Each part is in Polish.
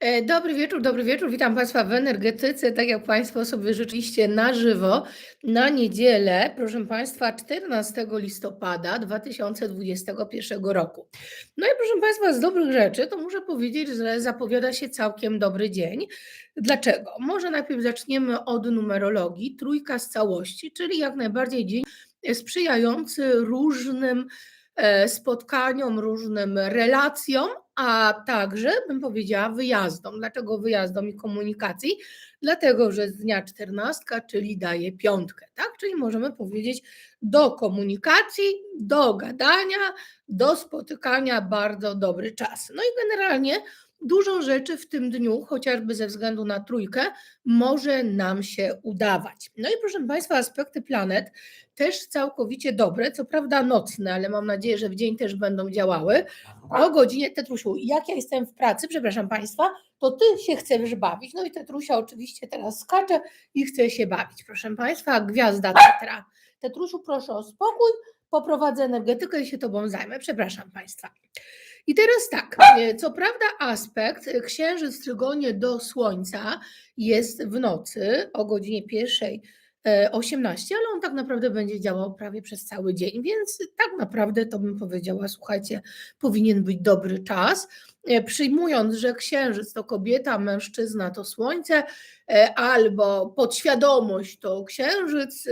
E, dobry wieczór, dobry wieczór. Witam Państwa w energetyce. Tak jak Państwo sobie życzyliście na żywo, na niedzielę, proszę Państwa, 14 listopada 2021 roku. No i proszę Państwa, z dobrych rzeczy to muszę powiedzieć, że zapowiada się całkiem dobry dzień. Dlaczego? Może najpierw zaczniemy od numerologii. Trójka z całości, czyli jak najbardziej dzień sprzyjający różnym e, spotkaniom, różnym relacjom, a także bym powiedziała wyjazdom. Dlaczego wyjazdom i komunikacji? Dlatego, że z dnia 14, czyli daje piątkę, tak? Czyli możemy powiedzieć do komunikacji, do gadania, do spotykania bardzo dobry czas. No i generalnie dużo rzeczy w tym dniu, chociażby ze względu na trójkę, może nam się udawać. No i proszę Państwa, aspekty planet też całkowicie dobre, co prawda nocne, ale mam nadzieję, że w dzień też będą działały. O godzinie, Tetrusiu, jak ja jestem w pracy, przepraszam Państwa, to Ty się chcesz bawić. No i Tetrusia oczywiście teraz skacze i chce się bawić. Proszę Państwa, gwiazda Tetra. Tetrusiu, proszę o spokój, poprowadzę energetykę i się Tobą zajmę. Przepraszam Państwa. I teraz tak, co prawda aspekt księżyc trygonie do Słońca jest w nocy o godzinie pierwszej 18, ale on tak naprawdę będzie działał prawie przez cały dzień, więc tak naprawdę to bym powiedziała, słuchajcie, powinien być dobry czas. Przyjmując, że księżyc to kobieta, mężczyzna to słońce, albo podświadomość to księżyc,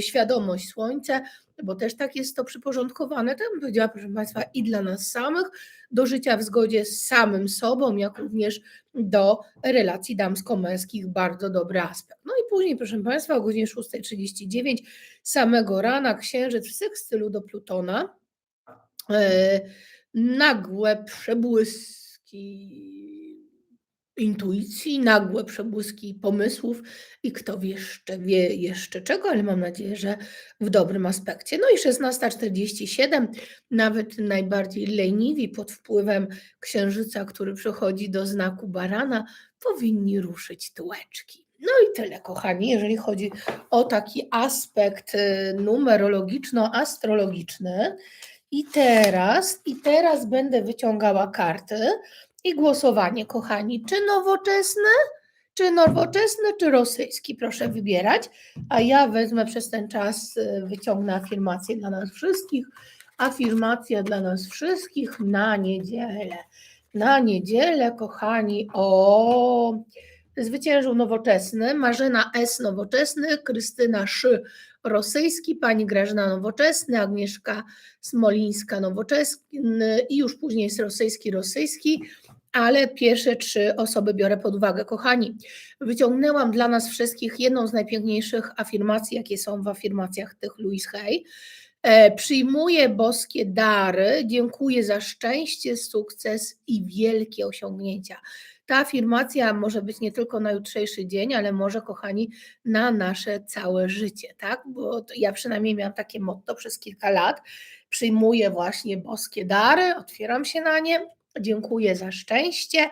świadomość słońce, bo też tak jest to przyporządkowane, to bym powiedziała, proszę Państwa, i dla nas samych, do życia w zgodzie z samym sobą, jak również do relacji damsko-męskich, bardzo dobry aspekt. No i później, proszę Państwa, o godzinie 6.39 samego rana księżyc w sekstylu do Plutona, e, nagłe przebłyski intuicji, nagłe przebłyski pomysłów i kto wie jeszcze, wie jeszcze czego, ale mam nadzieję, że w dobrym aspekcie. No i 16.47, nawet najbardziej leniwi pod wpływem księżyca, który przechodzi do znaku barana, powinni ruszyć tyłeczki. No i tyle, kochani, jeżeli chodzi o taki aspekt y, numerologiczno-astrologiczny. I teraz, i teraz będę wyciągała karty i głosowanie, kochani, czy nowoczesny, czy nowoczesny, czy rosyjski, proszę wybierać, a ja wezmę przez ten czas, y, wyciągnę afirmację dla nas wszystkich, afirmacja dla nas wszystkich na niedzielę. Na niedzielę, kochani, o! Zwyciężył nowoczesny, Marzena S. nowoczesny, Krystyna Szy rosyjski, pani Grażyna nowoczesny, Agnieszka Smolińska nowoczesny i już później jest rosyjski, rosyjski, ale pierwsze trzy osoby biorę pod uwagę. Kochani, wyciągnęłam dla nas wszystkich jedną z najpiękniejszych afirmacji, jakie są w afirmacjach tych Louise Hay. E, przyjmuję boskie dary, dziękuję za szczęście, sukces i wielkie osiągnięcia. Ta afirmacja może być nie tylko na jutrzejszy dzień, ale może, kochani, na nasze całe życie, tak? Bo ja przynajmniej miałam takie motto przez kilka lat. Przyjmuję właśnie boskie dary, otwieram się na nie, dziękuję za szczęście,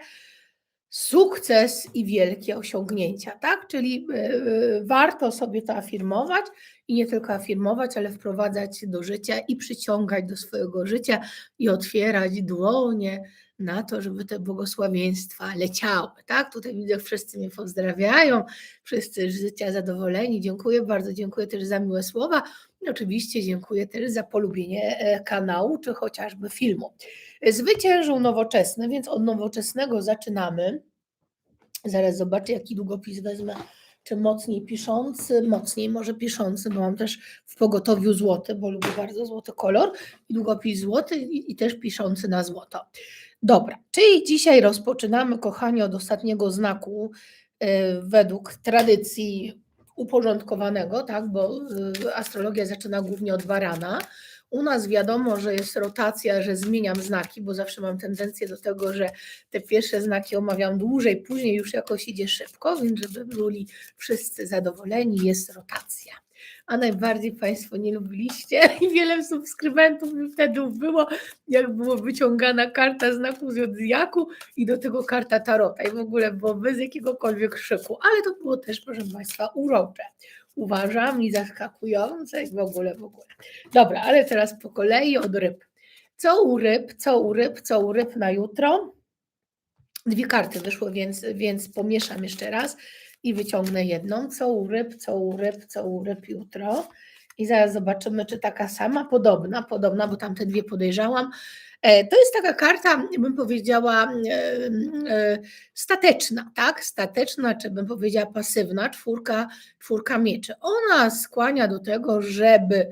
sukces i wielkie osiągnięcia, tak? Czyli e, e, warto sobie to afirmować i nie tylko afirmować, ale wprowadzać do życia i przyciągać do swojego życia i otwierać dłonie na to, żeby te błogosławieństwa leciały. Tak? Tutaj widzę, wszyscy mnie pozdrawiają, wszyscy z życia zadowoleni. Dziękuję bardzo, dziękuję też za miłe słowa. I oczywiście dziękuję też za polubienie e, kanału, czy chociażby filmu. Zwyciężył nowoczesny, więc od nowoczesnego zaczynamy. Zaraz zobaczę, jaki długopis wezmę czy mocniej piszący, mocniej może piszący, bo mam też w pogotowiu złoty, bo lubię bardzo złoty kolor i długopis złoty i, i też piszący na złoto. Dobra, czyli dzisiaj rozpoczynamy, kochani, od ostatniego znaku y, według tradycji uporządkowanego, tak, bo y, astrologia zaczyna głównie od barana. U nas wiadomo, że jest rotacja, że zmieniam znaki, bo zawsze mam tendencję do tego, że te pierwsze znaki omawiam dłużej, później już jakoś idzie szybko, więc żeby byli wszyscy zadowoleni, jest rotacja a najbardziej Państwo nie lubiliście i wiele subskrybentów mi wtedy było, jak była wyciągana karta znaku zodiaku i do tego karta tarota i w ogóle było bez jakiegokolwiek krzyku, ale to było też, proszę Państwa, urocze. Uważam i zaskakujące i w ogóle, w ogóle. Dobra, ale teraz po kolei od ryb. Co u ryb, co u ryb, co u ryb na jutro? Dwie karty wyszły, więc, więc pomieszam jeszcze raz i wyciągnę jedną. Co u ryb, co u ryb, co u ryb jutro. I zaraz zobaczymy, czy taka sama, podobna, podobna, bo tamte dwie podejrzałam. E, To jest taka karta, bym powiedziała, e, e, stateczna, tak? Stateczna, czy bym powiedziała pasywna, czwórka, czwórka mieczy. Ona skłania do tego, żeby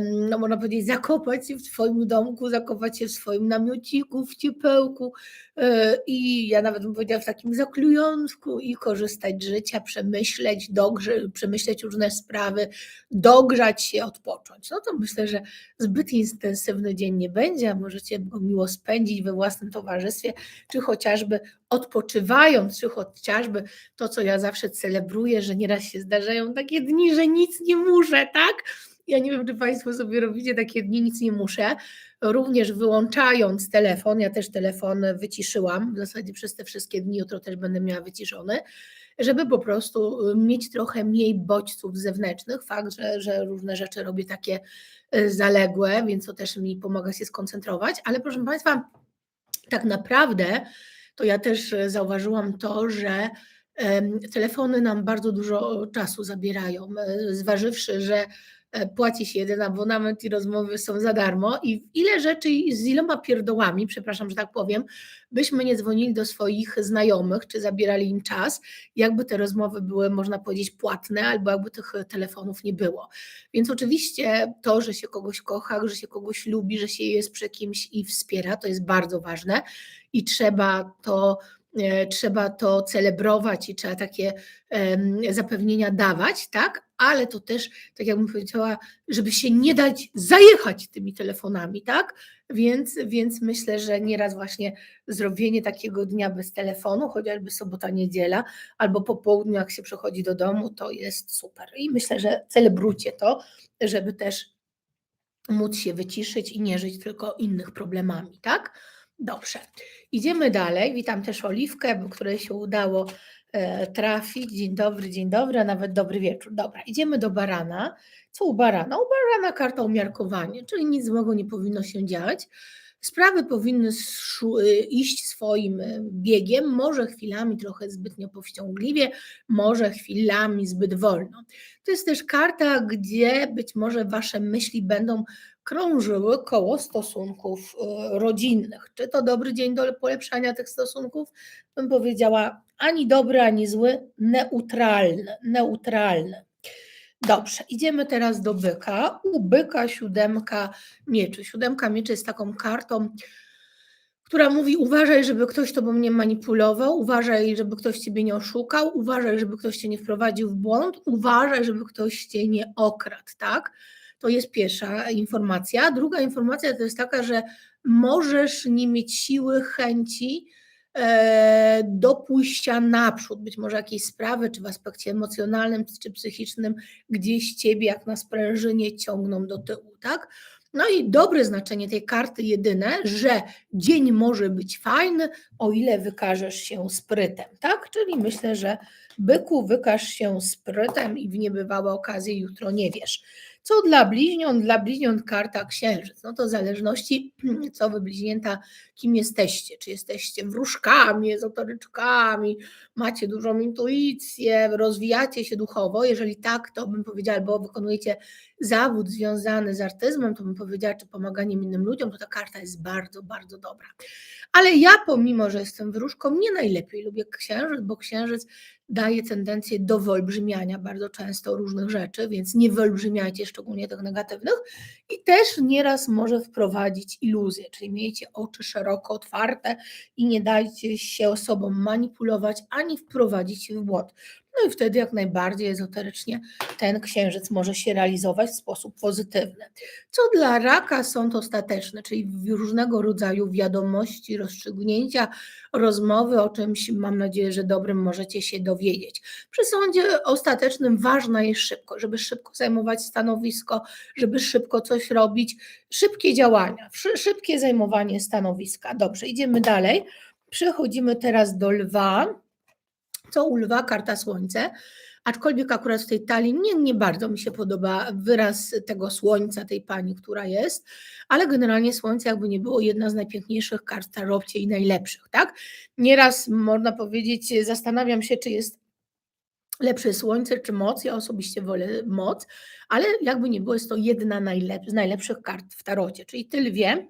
no można powiedzieć, zakopać się w swoim domku, zakopać się w swoim namiociku, w ciepełku e, i ja nawet bym powiedziała w takim zaklujątku i korzystać z życia, przemyśleć, dogrze, przemyśleć różne sprawy, dogrzać się, odpocząć. No to myślę, że zbyt intensywny dzień nie będzie, a możecie go miło spędzić we własnym towarzystwie, czy chociażby odpoczywając, czy chociażby to, co ja zawsze celebruję, że nieraz się zdarzają takie dni, że nic nie muszę, tak? Ja nie wiem, czy Państwo sobie robicie takie dni, nic nie muszę. Również wyłączając telefon, ja też telefon wyciszyłam, w zasadzie przez te wszystkie dni, jutro też będę miała wyciszony, żeby po prostu y, mieć trochę mniej bodźców zewnętrznych. Fakt, że, że różne rzeczy robię takie y, zaległe, więc to też mi pomaga się skoncentrować. Ale proszę Państwa, tak naprawdę to ja też zauważyłam to, że telefony nam bardzo dużo czasu zabierają, e, zważywszy, że płaci się jeden abonament i rozmowy są za darmo i ile rzeczy z iloma pierdołami, przepraszam, że tak powiem, byśmy nie dzwonili do swoich znajomych, czy zabierali im czas, jakby te rozmowy były, można powiedzieć, płatne, albo jakby tych telefonów nie było. Więc oczywiście to, że się kogoś kocha, że się kogoś lubi, że się jest przy kimś i wspiera, to jest bardzo ważne i trzeba to e, trzeba to celebrować i trzeba takie zapewnienia dawać, tak? Ale to też, tak jakbym powiedziała, żeby się nie dać zajechać tymi telefonami, tak? Więc, więc myślę, że nieraz właśnie zrobienie takiego dnia bez telefonu, chociażby sobota, niedziela, albo po południu, jak się przychodzi do domu, to jest super. I myślę, że celebrujcie to, żeby też móc się wyciszyć i nie żyć tylko innych problemami, tak? Dobrze, idziemy dalej. Witam też Oliwkę, bo- której się udało e, trafić. Dzień dobry, dzień dobry, a nawet dobry wieczór. Dobra, idziemy do barana. Co u barana? U barana karta umiarkowanie, czyli nic złego nie powinno się dziać. Sprawy powinny y, iść swoim y, biegiem, może chwilami trochę zbytnio powściągliwie, może chwilami zbyt wolno. To jest też karta, gdzie być może Wasze myśli będą krążyły koło stosunków e, rodzinnych. Czy to dobry dzień do polepszania tych stosunków? Bym powiedziała ani dobry, ani zły, neutralny, neutralny. Dobrze, idziemy teraz do byka. U byka siódemka mieczy. Siódemka mieczy jest taką kartą, która mówi: uważaj, żeby ktoś tobą nie manipulował, uważaj, żeby ktoś ciebie nie oszukał, uważaj, żeby ktoś cię nie wprowadził w błąd, uważaj, żeby ktoś cię nie okradł, tak? To jest pierwsza informacja. Druga informacja to jest taka, że możesz nie mieć siły, chęci do pójścia naprzód. Być może jakieś sprawy, czy w aspekcie emocjonalnym, czy psychicznym, gdzieś ciebie jak na sprężynie ciągną do tyłu, tak? No i dobre znaczenie tej karty jedyne, że dzień może być fajny, o ile wykażesz się sprytem, tak? Czyli myślę, że byku wykaż się sprytem i w niebywałe okazje jutro nie wiesz. Co dla bliźniąt? Dla bliźniąt karta księżyc. No to w zależności, co wy bliźnięta, kim jesteście. Czy jesteście wróżkami, ezoteryczkami, macie dużą intuicję, rozwijacie się duchowo. Jeżeli tak, to bym powiedziała, albo wykonujecie zawód związany z artyzmem, to bym powiedziała, czy pomaganiem innym ludziom, to ta karta jest bardzo, bardzo dobra. Ale ja, pomimo że jestem wróżką, nie najlepiej lubię księżyc, bo księżyc daje tendencję do wyolbrzymiania bardzo często różnych rzeczy, więc nie wyolbrzymiajcie szczególnie tych negatywnych i też nieraz może wprowadzić iluzję, czyli miejcie oczy szeroko otwarte i nie dajcie się osobom manipulować ani wprowadzić w błąd. No i wtedy jak najbardziej ezoterycznie ten księżyc może się realizować w sposób pozytywny. Co dla raka sąd ostateczny, czyli różnego rodzaju wiadomości, rozstrzygnięcia, rozmowy o czymś, mam nadzieję, że dobrym możecie się dowiedzieć. Przy sądzie ostatecznym ważna jest szybko, żeby szybko zajmować stanowisko, żeby szybko coś robić, szybkie działania, szy- szybkie zajmowanie stanowiska. Dobrze, idziemy dalej. Przechodzimy teraz do lwa. Co u lwa? Karta słońce. aczkolwiek akurat w tej talii nie, nie bardzo mi się podoba wyraz tego słońca, tej pani, która jest, ale generalnie słońce jakby nie było jedna z najpiękniejszych kart w tarocie i najlepszych, tak? Nieraz można powiedzieć, zastanawiam się, czy jest lepsze słońce czy moc. Ja osobiście wolę moc, ale jakby nie było, jest to jedna najlep- z najlepszych kart w tarocie, czyli ty lwie,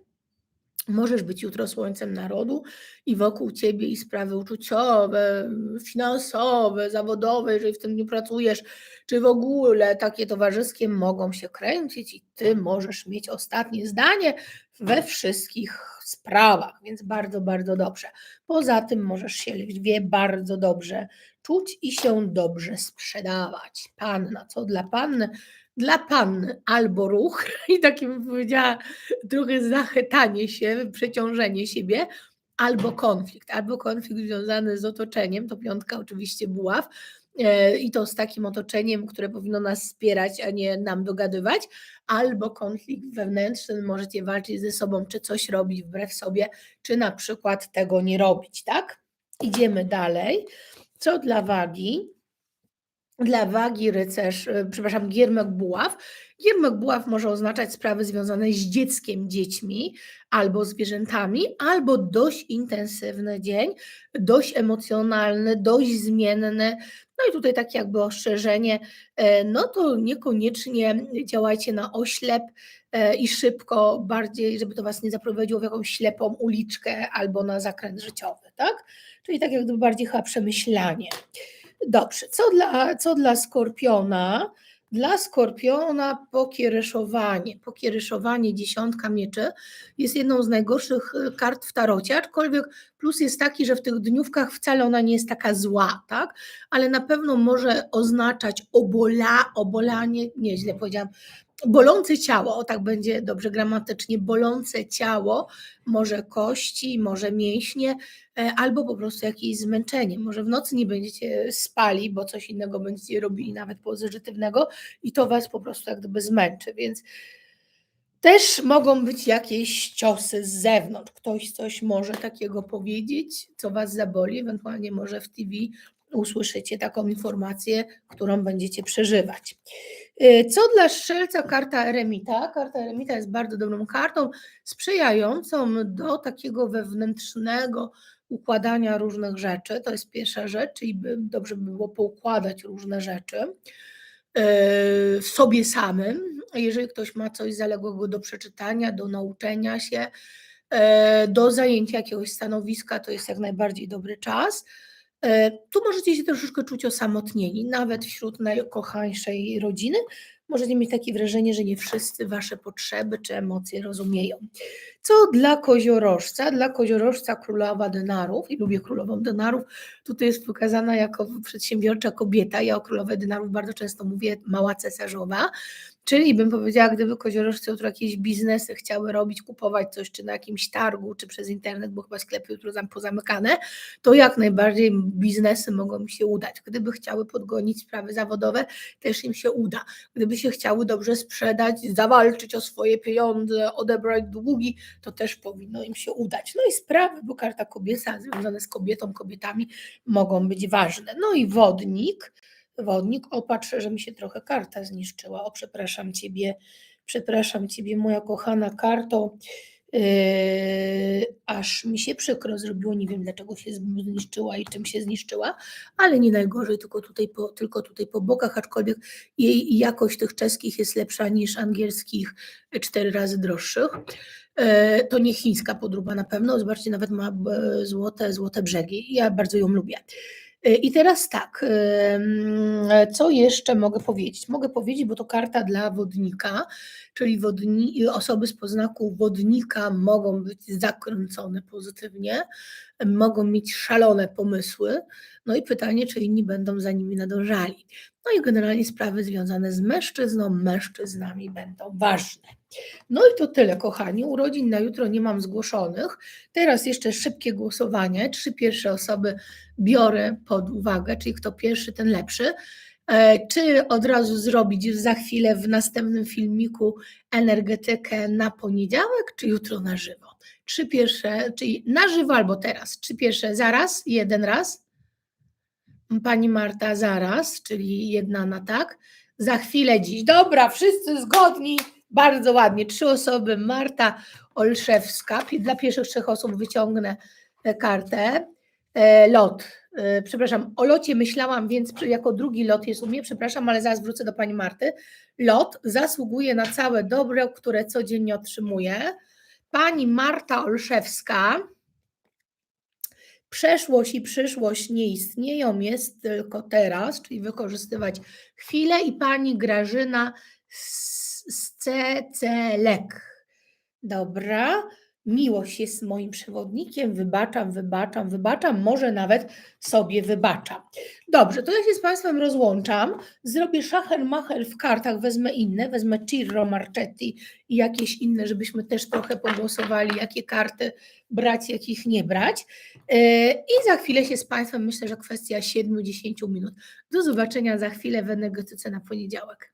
Możesz być jutro słońcem narodu i wokół ciebie i sprawy uczuciowe, finansowe, zawodowe, jeżeli w tym nie pracujesz, czy w ogóle takie towarzyskie mogą się kręcić i ty możesz mieć ostatnie zdanie we wszystkich sprawach, więc bardzo, bardzo dobrze. Poza tym możesz się lwie bardzo dobrze czuć i się dobrze sprzedawać. Panna, co dla panny? Dla panny albo ruch, i takie bym powiedziała, trochę zachytanie się, przeciążenie siebie, albo konflikt, albo konflikt związany z otoczeniem, to piątka oczywiście buław, e, i to z takim otoczeniem, które powinno nas wspierać, a nie nam dogadywać, albo konflikt wewnętrzny, możecie walczyć ze sobą, czy coś robić wbrew sobie, czy na przykład tego nie robić, tak? Idziemy dalej. Co dla wagi? Dla wagi rycerz, e, przepraszam, giermek buław. Giermek buław może oznaczać sprawy związane z dzieckiem, dziećmi albo zwierzętami, albo dość intensywny dzień, dość emocjonalny, dość zmienny. No i tutaj takie jakby ostrzeżenie, e, no to niekoniecznie działajcie na oślep e, i szybko, bardziej, żeby to was nie zaprowadziło w jakąś ślepą uliczkę albo na zakręt życiowy, tak? Czyli tak jakby bardziej chyba przemyślanie. Dobrze, co dla, co dla skorpiona? Dla skorpiona pokiereszowanie. Pokiereszowanie dziesiątka mieczy jest jedną z najgorszych e, kart w tarocie, aczkolwiek plus jest taki, że w tych dniówkach wcale ona nie jest taka zła, tak? Ale na pewno może oznaczać obola, obolanie, nie źle powiedziałam, bolące ciało, o tak będzie dobrze gramatycznie, bolące ciało, może kości, może mięśnie, e, albo po prostu jakieś zmęczenie. Może w nocy nie będziecie spali, bo coś innego będziecie robili, nawet pozytywnego, i to was po prostu jak gdyby zmęczy. Więc też mogą być jakieś ciosy z zewnątrz. Ktoś coś może takiego powiedzieć, co was zaboli, ewentualnie może w TV usłyszycie taką informację, którą będziecie przeżywać. Y, co dla strzelca karta eremita? Karta eremita jest bardzo dobrą kartą, sprzyjającą do takiego wewnętrznego układania różnych rzeczy. To jest pierwsza rzecz, czyli by, dobrze by było poukładać różne rzeczy y, w sobie samym. Jeżeli ktoś ma coś zaległego do przeczytania, do nauczenia się, y, do zajęcia jakiegoś stanowiska, to jest jak najbardziej dobry czas. E, tu możecie się troszeczkę czuć osamotnieni, nawet wśród najkochańszej rodziny. Możecie mieć takie wrażenie, że nie wszyscy Wasze potrzeby czy emocje rozumieją. Co dla koziorożca? Dla koziorożca królowa denarów, i lubię królową denarów, tutaj jest pokazana jako przedsiębiorcza kobieta. Ja o królowej denarów bardzo często mówię mała cesarzowa. Czyli bym powiedziała, gdyby koziorożcy jutro jakieś biznesy chciały robić, kupować coś, czy na jakimś targu, czy przez internet, bo chyba sklepy jutro tam pozamykane, to jak najbardziej biznesy mogą mi się udać. Gdyby chciały podgonić sprawy zawodowe, też im się uda. Gdyby się chciały dobrze sprzedać, zawalczyć o swoje pieniądze, odebrać długi, to też powinno im się udać. No i sprawy, bo karta kobieca związane z kobietą, kobietami mogą być ważne. No i wodnik, wodnik, opatrz, że mi się trochę karta zniszczyła, o przepraszam Ciebie, przepraszam Ciebie moja kochana karto, yy, aż mi się przykro zrobiło, nie wiem dlaczego się zniszczyła i czym się zniszczyła, ale nie najgorzej, tylko tutaj po, tylko tutaj po bokach, aczkolwiek jej jakość tych czeskich jest lepsza niż angielskich, cztery razy droższych. Yy, to nie chińska podróba na pewno, zobaczcie, nawet ma e, złote, złote brzegi. Ja bardzo ją lubię. Y, I teraz tak, co jeszcze mogę powiedzieć? Mogę powiedzieć, bo to karta dla wodnika, czyli wodni, osoby z poznaku wodnika mogą być zakręcone pozytywnie, mogą mieć szalone pomysły, no i pytanie, czy inni będą za nimi nadążali. No i generalnie sprawy związane z mężczyzną, mężczyznami będą ważne. No i to tyle, kochani. Urodzin na jutro nie mam zgłoszonych. Teraz jeszcze szybkie głosowanie. Trzy pierwsze osoby biorę pod uwagę, czyli kto pierwszy, ten lepszy. E, czy od razu zrobić za chwilę w następnym filmiku energetykę na poniedziałek, czy jutro na żywo? Trzy pierwsze, czyli na żywo albo teraz. Trzy pierwsze zaraz, jeden raz. Pani Marta zaraz, czyli jedna na tak. Za chwilę dziś. Dobra, wszyscy zgodni. Bardzo ładnie. Trzy osoby. Marta Olszewska. Dla pierwszych trzech osób wyciągnę kartę. E, Lot. E, Przepraszam, o locie myślałam, więc jako drugi lot jest u mnie. Przepraszam, ale zaraz wrócę do pani Marty. Lot zasługuje na całe dobro, które codziennie otrzymuje. Pani Marta Olszewska. Przeszłość i przyszłość nie istnieją, jest tylko teraz, czyli wykorzystywać chwilę i pani Grażyna Scecelek. Dobra. Miłość jest moim przewodnikiem, wybaczam, wybaczam, wybaczam, może nawet sobie wybaczam. Dobrze, to ja się z Państwem rozłączam. Zrobię szacher-macher w kartach, wezmę inne, wezmę Cirro Marchetti i jakieś inne, żebyśmy też trochę pogłosowali, jakie karty brać, jakich nie brać. Yy, I za chwilę się z Państwem, myślę, że kwestia 7-10 minut. Do zobaczenia za chwilę w energetyce na poniedziałek.